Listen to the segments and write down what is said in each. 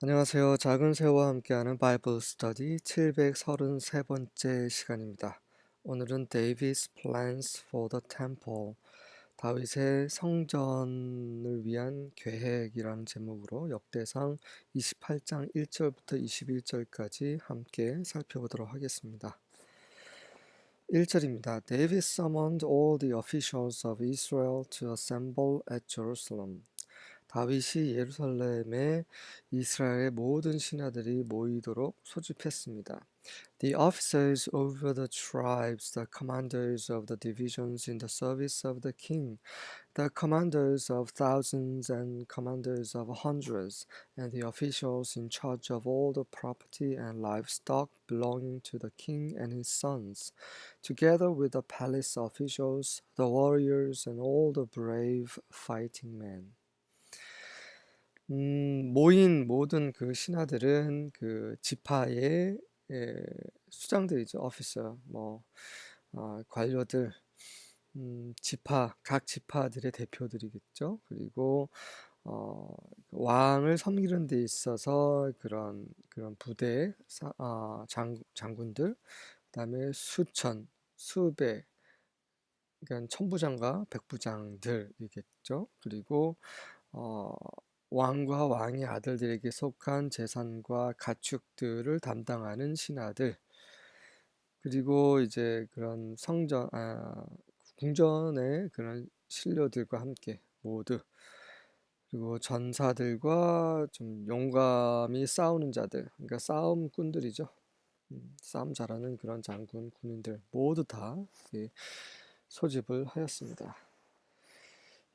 안녕하세요. 작은 새우와 함께하는 바이블 스터디 733번째 시간입니다. 오늘은 David's Plans for the Temple, 다윗의 성전을 위한 계획이라는 제목으로 역대상 28장 1절부터 21절까지 함께 살펴보도록 하겠습니다. 1절입니다. David summoned all the officials of Israel to assemble at Jerusalem. 다윗이 예루살렘에 이스라엘의 모든 신하들이 모이도록 소집했습니다. The officers over the tribes, the commanders of the divisions in the service of the king, the commanders of thousands and commanders of hundreds, and the officials in charge of all the property and livestock belonging to the king and his sons, together with the palace officials, the warriors, and all the brave fighting men. 음, 모인 모든 그 신하들은 그 지파의 예, 수장들이죠. 오피서, 뭐 아, 관료들, 음, 지파 각 지파들의 대표들이겠죠. 그리고 어, 왕을 섬기는 데 있어서 그런 그런 부대 사, 아, 장, 장군들, 그다음에 수천, 수백, 그러니까 천부장과 백부장들이겠죠. 그리고 어, 왕과 왕의 아들들에게 속한 재산과 가축들을 담당하는 신하들, 그리고 이제 그런 성전, 아, 궁전의 그런 신료들과 함께 모두, 그리고 전사들과 좀 용감히 싸우는 자들, 그러니까 싸움꾼들이죠. 음, 싸움 잘하는 그런 장군, 군인들 모두 다 소집을 하였습니다.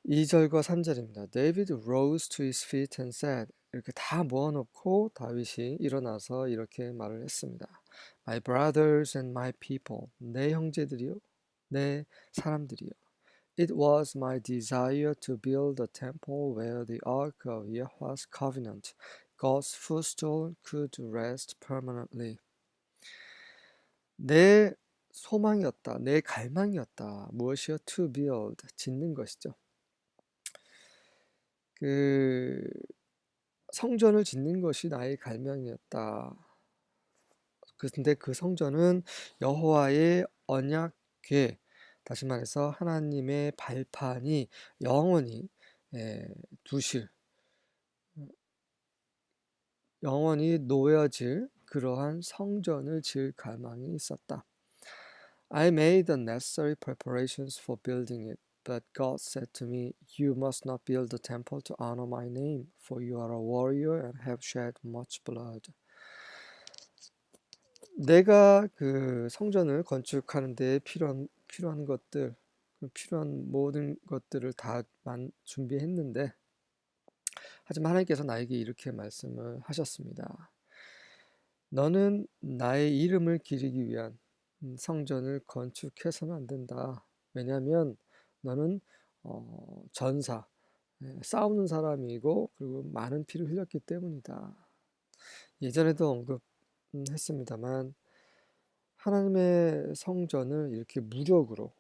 2절과 3절입니다. David rose to his feet and said 이렇게 다 모아놓고 다윗이 일어나서 이렇게 말을 했습니다. My brothers and my people 내 형제들이요 내 사람들이요 It was my desire to build a temple where the ark of Yahweh's covenant, God's footstool, could rest permanently. 내 소망이었다, 내 갈망이었다. 무엇이요? To build, 짓는 것이죠. 그 성전을 짓는 것이 나의 갈망이었다. 근데 그 성전은 여호와의 언약궤, 다시 말해서 하나님의 발판이 영원히 예, 두실, 영원히 놓여질 그러한 성전을 지을 갈망이 있었다. I made the necessary preparations for building it. But God said to me, You must not build a temple to honor my name, for you are a warrior and have shed much blood. 내가 그 성전을 건축하는 데 필요한 필요한 것들, 필요한 모든 것들을 다 준비했는데, 하지만 하나님께서 나에게 이렇게 말씀을 하셨습니다. 너는 나의 이름을 기리기 위한 성전을 건축해서는 안 된다. 왜냐하면 너는 어, 전사, 예, 싸우는 사람이고 그리고 많은 피를 흘렸기 때문이다. 예전에도 언급했습니다만 하나님의 성전을 이렇게 무력으로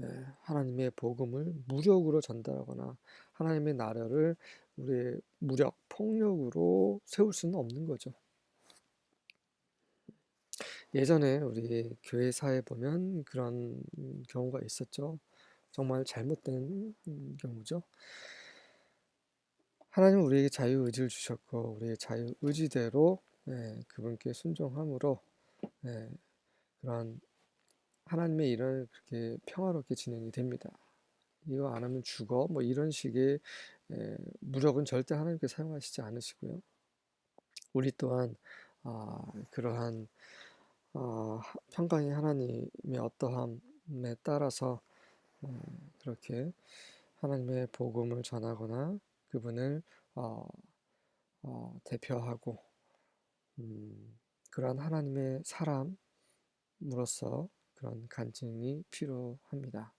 예, 하나님의 복음을 무력으로 전달하거나 하나님의 나라를 우리의 무력, 폭력으로 세울 수는 없는 거죠. 예전에 우리 교회사에 보면 그런 경우가 있었죠. 정말 잘못된 경우죠. 하나님은 우리에게 자유 의지를 주셨고 우리의 자유 의지대로 예, 그분께 순종함으로 예, 그런 하나님의 일을 그렇게 평화롭게 진행이 됩니다. 이거 안 하면 죽어 뭐 이런 식의 예, 무력은 절대 하나님께 사용하시지 않으시고요. 우리 또한 아, 그러한 어, 평강의 하나님의 어떠함에 따라서 어, 그렇게 하나님의 복음을 전하거나 그분을 어, 어, 대표하고 음, 그러한 하나님의 사람으로서 그런 간증이 필요합니다.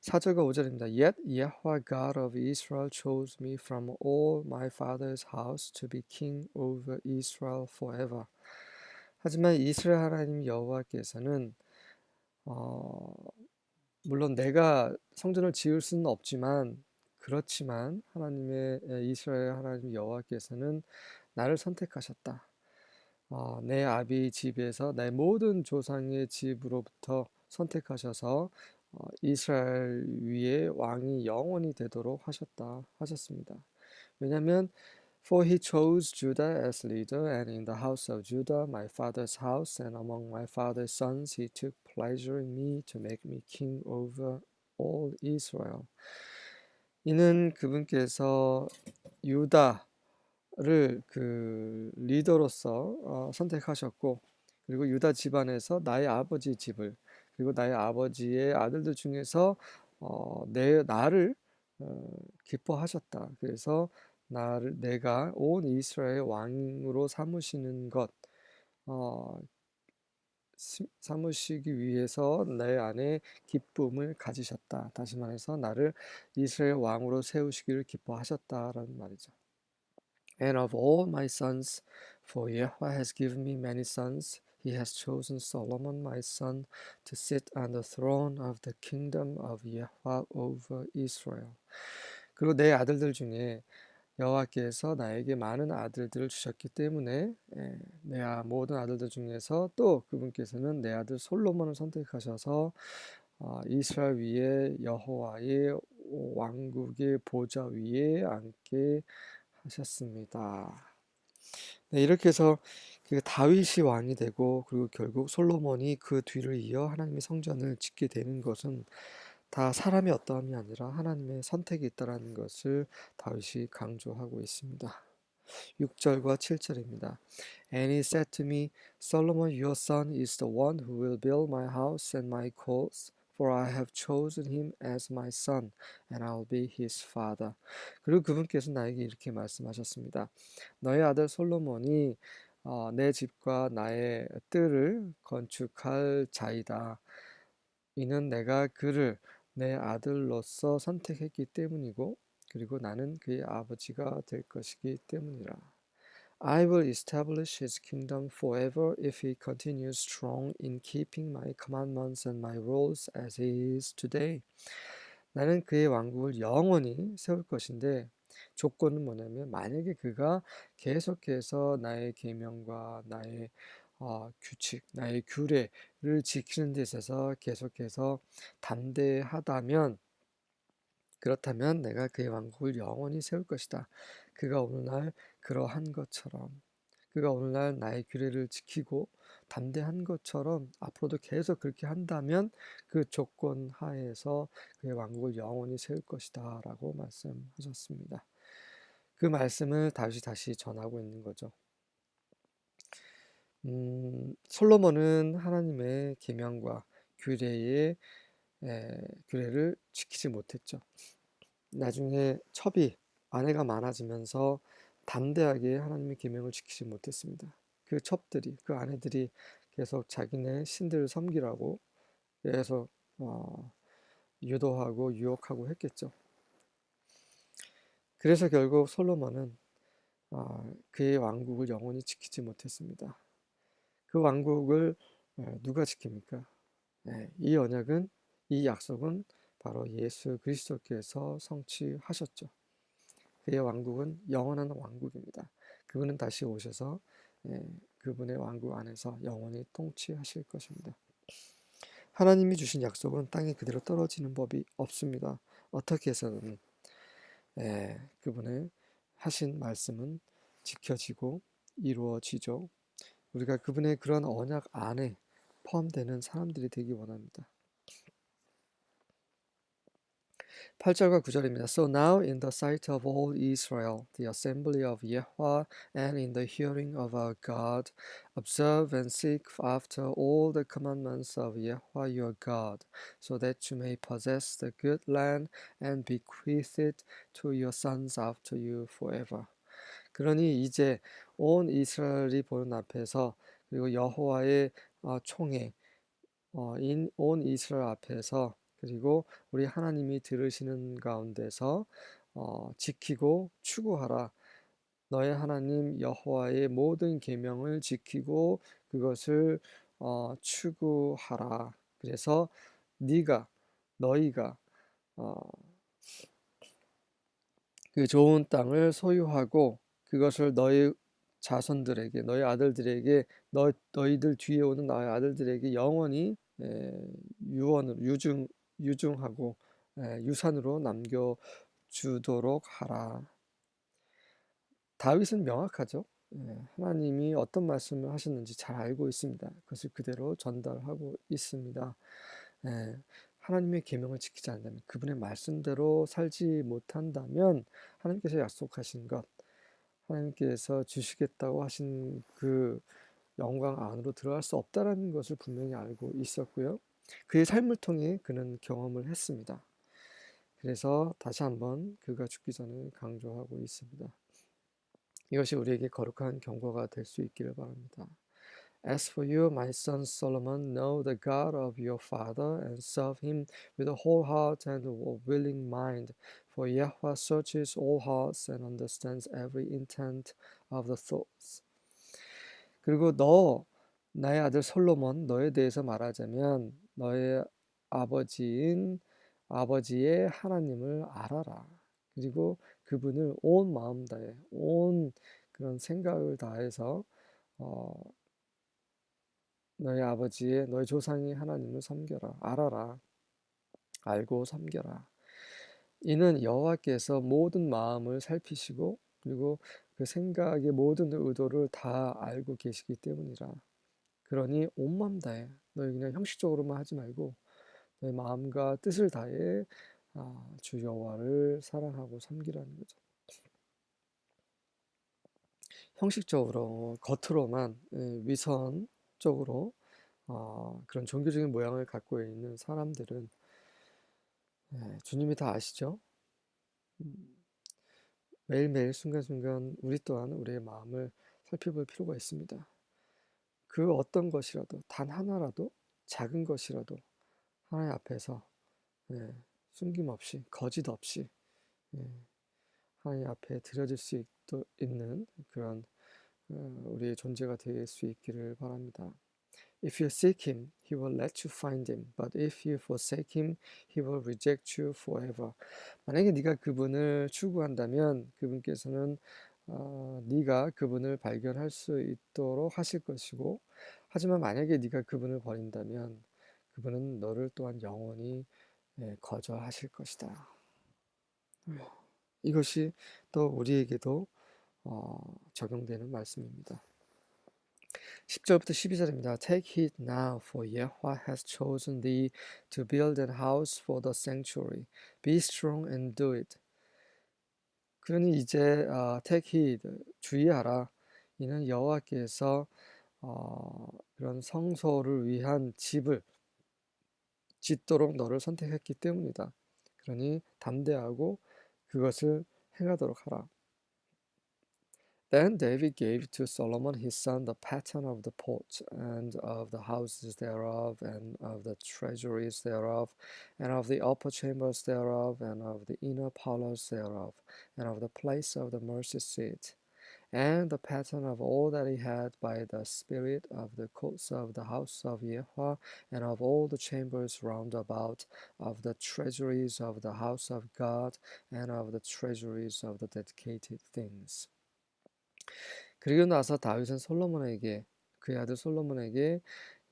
4절과 5절입니다. Yet Yahweh God of Israel chose me from all my father's house to be king over Israel forever. 하지만 이스라엘 하나님 여호와께서는 어, 물론 내가 성전을 지을 수는 없지만 그렇지만 하나님의 이스라엘 하나님 여호와께서는 나를 선택하셨다. 어, 내 아비 집에서 내 모든 조상의 집으로부터 선택하셔서 어, 이스라엘 위에 왕이 영원히 되도록 하셨다 하셨습니다. 왜냐하면 For he chose Judah as leader, and in the house of Judah, my father's house, and among my father's sons, he took pleasure in me to make me king over all Israel. 이는 그분께서 유다를 그 리더로서 어, 선택하셨고, 그리고 유다 집안에서 나의 아버지 집을 그리고 나의 아버지의 아들들 중에서 어, 내 나를 어, 기뻐하셨다. 그래서 나를 내가 온 이스라엘 왕으로 삼으시는 것 어, 삼으시기 위해서 내 안에 기쁨을 가지셨다. 다시 말해서 나를 이스라엘 왕으로 세우시기를 기뻐하셨다라는 말이죠. And of all my sons, for Yahweh has given me many sons, he has chosen Solomon my son to sit on the throne of the kingdom of Yahweh over Israel. 그리고 내 아들들 중에 여호와께서 나에게 많은 아들들을 주셨기 때문에 예, 내 모든 아들들 중에서 또 그분께서는 내 아들 솔로몬을 선택하셔서 어, 이스라엘 위에 여호와의 왕국의 보좌 위에 앉게 하셨습니다. 네, 이렇게 해서 그 다윗이 왕이 되고 그리고 결국 솔로몬이 그 뒤를 이어 하나님의 성전을 짓게 되는 것은 다 사람의 어떠함이 아니라 하나님의 선택이 있다라는 것을 다윗이 강조하고 있습니다. 6절과 7절입니다. And he said to me, Solomon, your son is the one who will build my house and my courts, for I have chosen him as my son, and I will be his father. 그리고 그분께서 나에게 이렇게 말씀하셨습니다. 너의 아들 솔로몬이 어, 내 집과 나의 뜰을 건축할 자이다. 이는 내가 그를 내 아들로서 선택했기 때문이고 그리고 나는 그의 아버지가 될 것이기 때문이라. I will establish his kingdom forever if he continues strong in keeping my commandments and my rules as he is today. 나는 그의 왕국을 영원히 세울 것인데 조건은 뭐냐면 만약에 그가 계속해서 나의 계명과 나의 어, 규칙, 나의 규례를 지키는 데 있어서 계속해서 담대하다면 그렇다면 내가 그의 왕국을 영원히 세울 것이다. 그가 오늘날 그러한 것처럼 그가 오늘날 나의 규례를 지키고 담대한 것처럼 앞으로도 계속 그렇게 한다면 그 조건 하에서 그의 왕국을 영원히 세울 것이다 라고 말씀하셨습니다. 그 말씀을 다시 다시 전하고 있는 거죠. 음, 솔로몬은 하나님의 계명과 규례의 에, 규례를 지키지 못했죠. 나중에 첩이 아내가 많아지면서 담대하게 하나님의 계명을 지키지 못했습니다. 그 첩들이 그 아내들이 계속 자기네 신들을 섬기라고 계속 어, 유도하고 유혹하고 했겠죠. 그래서 결국 솔로몬은 어, 그의 왕국을 영원히 지키지 못했습니다. 그 왕국을 누가 지킵니까? 네, 이 언약은 이 약속은 바로 예수 그리스도께서 성취하셨죠. 그의 왕국은 영원한 왕국입니다. 그분은 다시 오셔서 예, 그분의 왕국 안에서 영원히 통치하실 것입니다. 하나님이 주신 약속은 땅에 그대로 떨어지는 법이 없습니다. 어떻게 해서는 예, 그분의 하신 말씀은 지켜지고 이루어지죠. 우리가 그분의 그런 언약 안에 포함되는 사람들이 되기 원합니다. 8절과 9절입니다. So now in the sight of all Israel, the assembly of Yahweh, and in the hearing of our God, observe and seek after all the commandments of Yahweh your God, so that you may possess the good land and bequeath it to your sons after you forever. 그러니 이제 온 이스라엘이 보는 앞에서 그리고 여호와의 어, 총회 어, 온 이스라엘 앞에서 그리고 우리 하나님이 들으시는 가운데서 어, 지키고 추구하라. 너의 하나님 여호와의 모든 계명을 지키고 그것을 어, 추구하라. 그래서 네가 너희가 어, 그 좋은 땅을 소유하고 그것을 너희 자손들에게 너희 아들들에게 너 너희들 뒤에 오는 너희 아들들에게 영원히 에, 유언으로 유증 유증하고 에, 유산으로 남겨 주도록 하라. 다윗은 명확하죠. 예, 하나님이 어떤 말씀을 하셨는지 잘 알고 있습니다. 그것을 그대로 전달하고 있습니다. 예, 하나님의 계명을 지키지 않는다면 그분의 말씀대로 살지 못한다면 하나님께서 약속하신 것 하나님께서 주시겠다고 하신 그 영광 안으로 들어갈 수 없다라는 것을 분명히 알고 있었고요. 그의 삶을 통해 그는 경험을 했습니다. 그래서 다시 한번 그가 죽기 전에 강조하고 있습니다. 이것이 우리에게 거룩한 경고가 될 수 있기를 바랍니다. As for you, my son Solomon, know the God of your father and serve him with a whole heart and a willing mind. For Yahweh searches all hearts and understands every intent of the thoughts. 그리고 너, 나의 아들 솔로몬, 너에 대해서 말하자면 너의 아버지인 아버지의 하나님을 알아라. 그리고 그분을 온 마음 다해, 온 그런 생각을 다해서 어, 너희 아버지의 너희 조상이 하나님을 섬겨라. 알아라. 알고 섬겨라. 이는 여호와께서 모든 마음을 살피시고 그리고 그 생각의 모든 의도를 다 알고 계시기 때문이라. 그러니 온 마음 다해. 너희 그냥 형식적으로만 하지 말고 너희 마음과 뜻을 다해 아, 주 여호와를 사랑하고 섬기라는 거죠. 형식적으로 겉으로만 예, 위선 적으로 어, 그런 종교적인 모양을 갖고 있는 사람들은 네, 주님이 다 아시죠? 음, 매일매일 순간순간 우리 또한 우리의 마음을 살펴볼 필요가 있습니다. 그 어떤 것이라도 단 하나라도 작은 것이라도 하나님 앞에서 예, 숨김없이 거짓 없이 예, 하나님 앞에 드려질 수 있, 있는 그런 우리의 존재가 될 수 있기를 바랍니다. If you seek him, he will let you find him. But if you forsake him, he will reject you forever. 만약에 네가 그분을 추구한다면 그분께서는 어, 네가 그분을 발견할 수 있도록 하실 것이고 하지만 만약에 네가 그분을 버린다면 그분은 너를 또한 영원히 예, 거절하실 것이다. 이것이 또 우리에게도 어, 적용되는 말씀입니다. 10절부터 12절입니다. Take heed now, for Yahweh has chosen thee to build an house for the sanctuary. Be strong and do it. 그러니 이제 어, take heed, 주의하라. 이는 여호와께서 어, 그런 성소를 위한 집을 짓도록 너를 선택했기 때문이다. 그러니 담대하고 그것을 행하도록 하라. Then David gave to Solomon his son the pattern of the porch, and of the houses thereof, and of the treasuries thereof, and of the upper chambers thereof, and of the inner parlors thereof, and of the place of the mercy seat, and the pattern of all that he had by the spirit of the courts of the house of Yahweh, and of all the chambers round about, of the treasuries of the house of God, and of the treasuries of the dedicated things. 그리고 나서 다윗은 솔로몬에게 그의 아들 솔로몬에게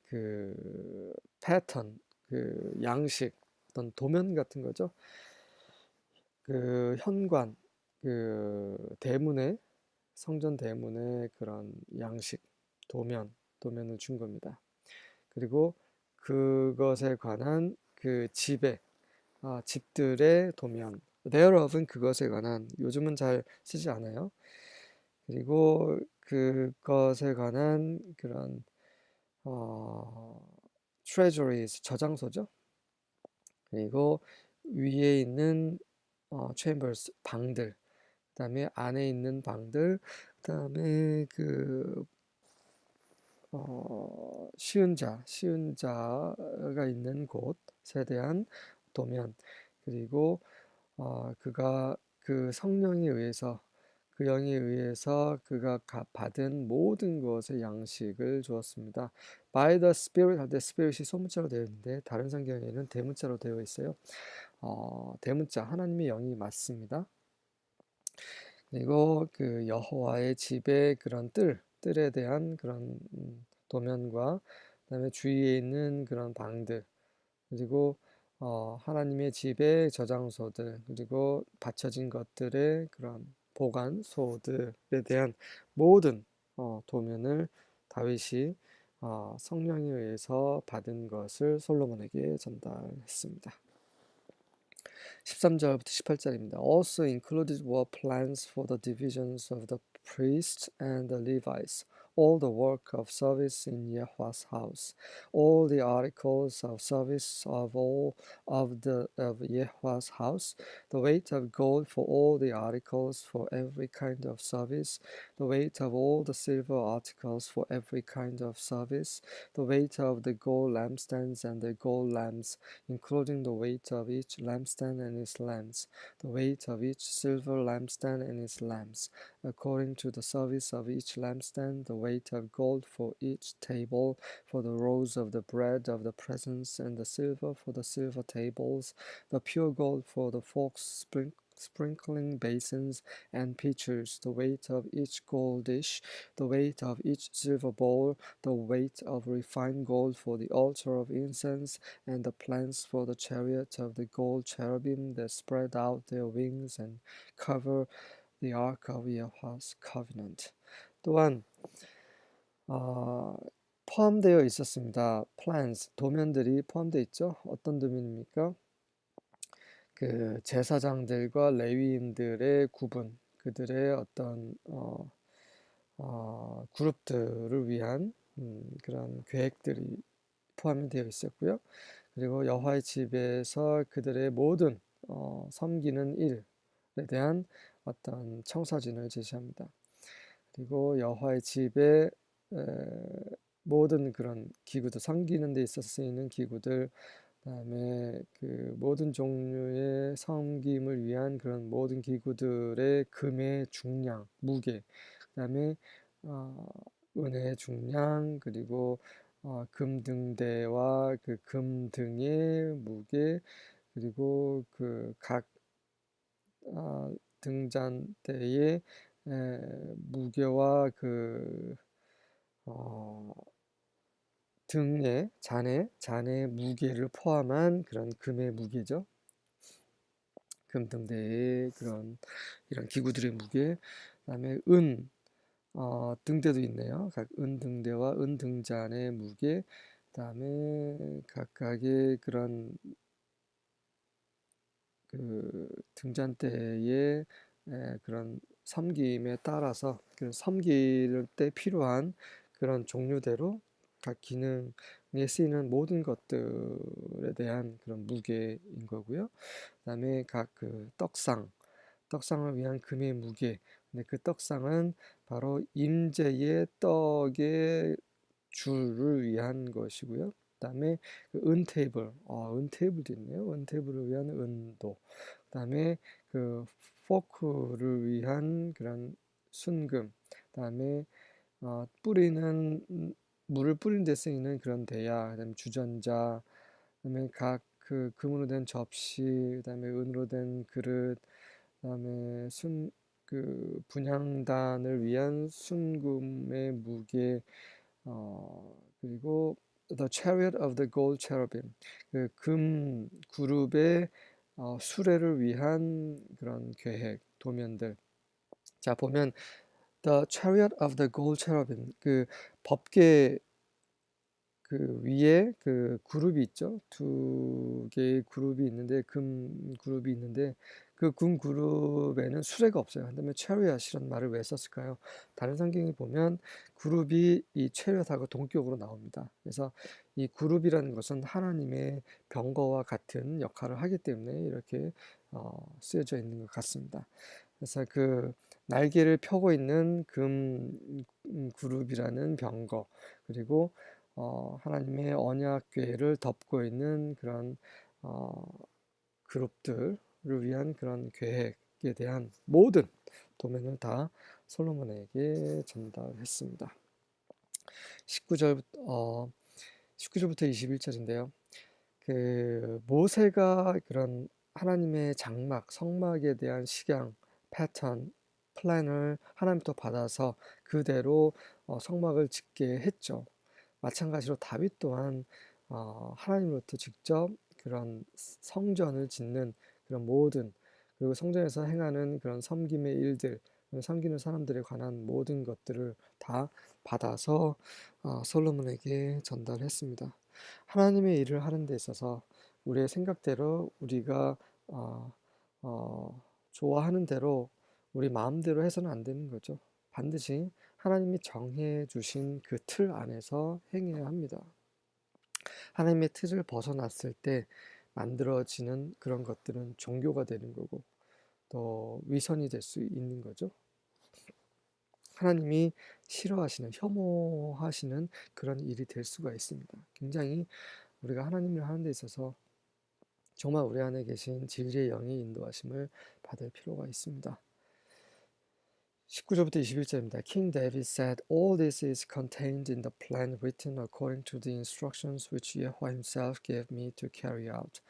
그 패턴, 그 양식, 어떤 도면 같은 거죠. 그 현관, 그 대문에 성전 대문에 그런 양식, 도면, 도면을 준 겁니다. 그리고 그것에 관한 그 집에 아, 집들의 도면, thereof은 그것에 관한 요즘은 잘 쓰지 않아요. 그리고 그것에 관한 그런 어, treasuries 저장소죠. 그리고 위에 있는 어, chambers 방들, 그다음에 안에 있는 방들, 그다음에 그 어, 쉬운 자, 쉬운 자가 있는 곳에 대한 도면, 그리고 어, 그가 그 성령에 의해서 그 영에 의해서 그가 받은 모든 것의 양식을 주었습니다. By the Spirit 할 때 Spirit이 소문자로 되어 있는데 다른 성경에는 대문자로 되어 있어요. 어, 대문자 하나님의 영이 맞습니다. 그리고 그 여호와의 집의 그런 뜰, 뜰에 대한 그런 음, 도면과 그다음에 주위에 있는 그런 방들 그리고 어, 하나님의 집의 저장소들 그리고 받쳐진 것들의 그런 보관소들에 대한 모든 어, 도면을 다윗이 어, 성령에 의해서 받은 것을 솔로몬에게 전달했습니다. 13절부터 18절입니다. Also included were plans for the divisions of the priests and the Levites, all the work of service in Yahweh's house, all the articles of service of all of the of Yahweh's house, the weight of gold for all the articles for every kind of service, the weight of all the silver articles for every kind of service, the weight of the gold lampstands and the gold lamps, including the weight of each lampstand and its lamps, the weight of each silver lampstand and its lamps, according to the service of each lampstand, the weight of gold for each table, for the rolls of the bread of the presence, and the silver for the silver tables, the pure gold for the forks, sprink- sprinkling basins and pitchers, the weight of each gold dish, the weight of each silver bowl, the weight of refined gold for the altar of incense, and the plans for the chariot of the gold cherubim that spread out their wings and cover the ark of Yahweh's covenant. 또한 어, 포함되어 있었습니다. plans 도면들이 포함되어 있죠. 어떤 도면입니까? 그 제사장들과 레위인들의 구분, 그들의 어떤 어, 어, 그룹들을 위한 음, 그런 계획들이 포함이 되어 있었고요. 그리고 여호와의 집에서 그들의 모든 어, 섬기는 일에 대한 어떤 청사진을 제시합니다. 그리고 여호와의 집에 에, 모든 그런 기구들 섬기는 데 있어서 쓰이는 기구들 그다음에 그 모든 종류의 섬김을 위한 그런 모든 기구들의 금의 중량, 무게, 그다음에 어, 은혜의 중량 그리고 어, 금등대와 그 금등의 무게 그리고 그각 어, 등잔대의 에, 무게와 그 어, 등의 잔의 잔의 무게를 포함한 그런 금의 무게죠. 금 등대의 그런 이런 기구들의 무게, 그다음에 은 어, 등대도 있네요. 각 은 등대와 은 등잔의 무게, 그다음에 각각의 그런 그 등잔대의 에, 그런 섬김에 따라서 그 섬길 때 필요한 그런 종류대로 각 기능에 쓰이는 모든 것들에 대한 그런 무게인 거고요. 그다음에 각 그 떡상, 떡상을 위한 금의 무게. 근데 그 떡상은 바로 임재의 떡의 줄을 위한 것이고요. 그다음에 그 은 테이블, 어, 은테이블도 있네요. 은 테이블을 위한 은도. 그다음에 그 포크를 위한 그런 순금. 그다음에 어, 뿌리는 음, 물을 뿌리는 데 쓰이는 그런 대야, 그다음에 주전자, 그다음에 각 그 금으로 된 접시, 그다음에 은으로 된 그릇, 그다음에 순 그 분향단을 위한 순금의 무게, 어, 그리고 The Chariot of the Gold Cherubim, 그 금 그룹의 어, 수레를 위한 그런 계획, 도면들. 자, 보면 The Chariot of the Gold Cherubim, 그 법계 그 위에 그 그룹이 있죠. 두 개의 그룹이 있는데 금 그룹이 있는데 그금 그룹에는 수레가 없어요. 그다음에 chariot이라는 말을 왜 썼을까요? 다른 성경에 보면 그룹이 이 chariot하고 동격으로 나옵니다. 그래서 이 그룹이라는 것은 하나님의 병거와 같은 역할을 하기 때문에 이렇게 어, 쓰여져 있는 것 같습니다. 그래서 그 날개를 펴고 있는 금 음, 그룹이라는 병거 그리고 어, 하나님의 언약궤를 덮고 있는 그런 어, 그룹들을 위한 그런 계획에 대한 모든 도면을 다 솔로몬에게 전달했습니다. 19절 어, 19절부터 21절인데요. 그 모세가 그런 하나님의 장막, 성막에 대한 식양, 패턴, 플랜을 하나님부터 받아서 그대로 어, 성막을 짓게 했죠. 마찬가지로 다윗 또한 어, 하나님으로부터 직접 그런 성전을 짓는 그런 모든 그리고 성전에서 행하는 그런 섬김의 일들, 섬기는 사람들에 관한 모든 것들을 다 받아서 어, 솔로몬에게 전달했습니다. 하나님의 일을 하는 데 있어서 우리의 생각대로 우리가 어, 어, 좋아하는 대로 우리 마음대로 해서는 안 되는 거죠. 반드시 하나님이 정해 주신 그 틀 안에서 행해야 합니다. 하나님의 틀을 벗어났을 때 만들어지는 그런 것들은 종교가 되는 거고 또 위선이 될 수 있는 거죠. 하나님이 싫어하시는, 혐오하시는 그런 일이 될 수가 있습니다. 굉장히 우리가 하나님을 하는 데 있어서 정말 우리 안에 계신 진리의 영의 인도하심을 받을 필요가 있습니다. 19절부터 21절입니다. King David said, All this is contained in the plan written according to the instructions which Yahweh himself gave me to carry out.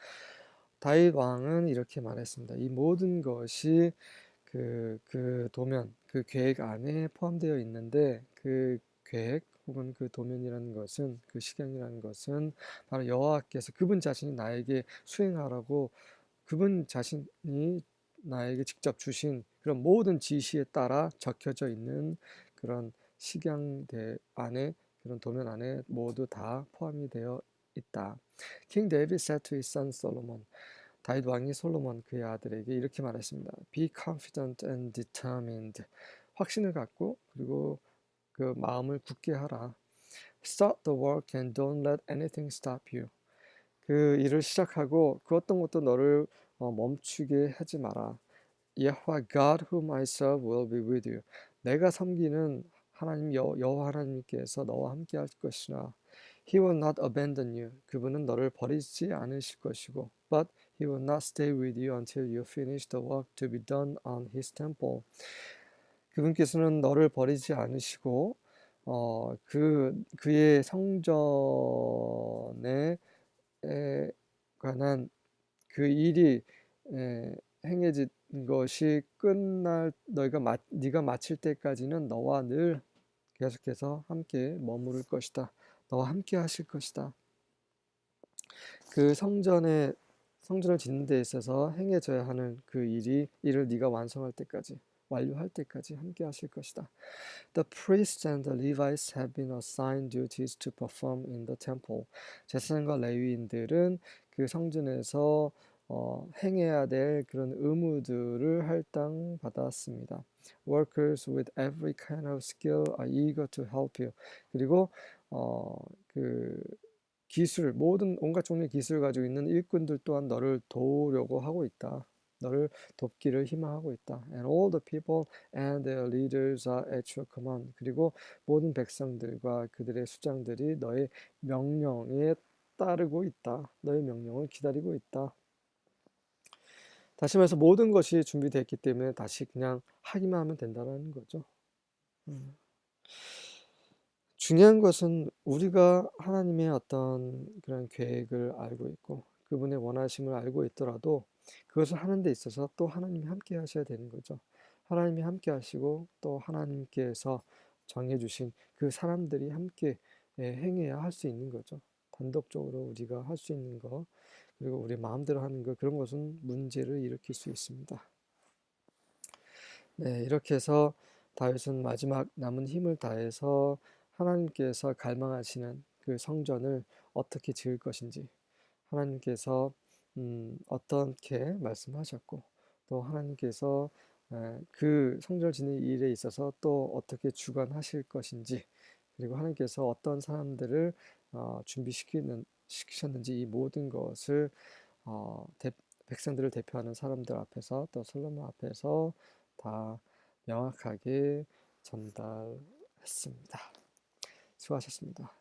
다윗 왕은 이렇게 말했습니다. 이 모든 것이 그, 그 도면, 그 계획 안에 포함되어 있는데 그 계획 혹은 그 도면이라는 것은 그 시경이라는 것은 바로 여호와께서 그분 자신이 나에게 수행하라고 그분 자신이 나에게 직접 주신 그런 모든 지시에 따라 적혀져 있는 그런 식양대 안에 그런 도면 안에 모두 다 포함이 되어 있다. King David said to his son Solomon, 다윗 왕이 솔로몬 그의 아들에게 이렇게 말했습니다. Be confident and determined. 확신을 갖고 그리고 그 마음을 굳게 하라. Start the work and don't let anything stop you. 그 일을 시작하고 그 어떤 것도 너를 멈추게 하지 마라. 여호와 God whom I serve will be with you. 내가 섬기는 하나님 여, 여호와 하나님께서 너와 함께 할 것이나 He will not abandon you. 그분은 너를 버리지 않으실 것이고 but He will not stay with you until you finish the work to be done on His temple. 그분께서는 너를 버리지 않으시고 어, 그 그의 성전에 에 관한 그 일이 에, 행해진 것이 끝날 너희가 마, 네가 마칠 때까지는 너와 늘 계속해서 함께 머무를 것이다. 너와 함께 하실 것이다. 그 성전에 성전을 짓는 데 있어서 행해져야 하는 그 일이 일을 네가 완성할 때까지 완료할 때까지 함께 하실 것이다. The priests and the Levites have been assigned duties to perform in the temple. 제사장과 레위인들은 그 성전에서 어, 행해야 될 그런 의무들을 할당 받았습니다. Workers with every kind of skill are eager to help you. 그리고 어, 그 기술 모든 온갖 종류의 기술을 가지고 있는 일꾼들 또한 너를 도우려고 하고 있다. 너를 돕기를 희망하고 있다. And all the people and their leaders are at your command. 그리고 모든 백성들과 그들의 수장들이 너의 명령에 따르고 있다. 너의 명령을 기다리고 있다. 다시 말해서 모든 것이 준비되었기 때문에 다시 그냥 하기만 하면 된다는 거죠. 음. 중요한 것은 우리가 하나님의 어떤 그런 계획을 알고 있고 그분의 원하심을 알고 있더라도 그것을 하는 데 있어서 또 하나님이 함께 하셔야 되는 거죠. 하나님이 함께 하시고 또 하나님께서 정해주신 그 사람들이 함께 예, 행해야 할 수 있는 거죠. 단독적으로 우리가 할 수 있는 거 그리고 우리 마음대로 하는 것 그런 것은 문제를 일으킬 수 있습니다. 네, 이렇게 해서 다윗은 마지막 남은 힘을 다해서 하나님께서 갈망하시는 그 성전을 어떻게 지을 것인지 하나님께서 음, 어떻게 말씀하셨고 또 하나님께서 에, 그 성전을 짓는 일에 있어서 또 어떻게 주관하실 것인지 그리고 하나님께서 어떤 사람들을 어, 준비시키는 시키셨는지 이 모든 것을 어, 대, 백성들을 대표하는 사람들 앞에서 또 솔로몬 앞에서 다 명확하게 전달했습니다. 수고하셨습니다.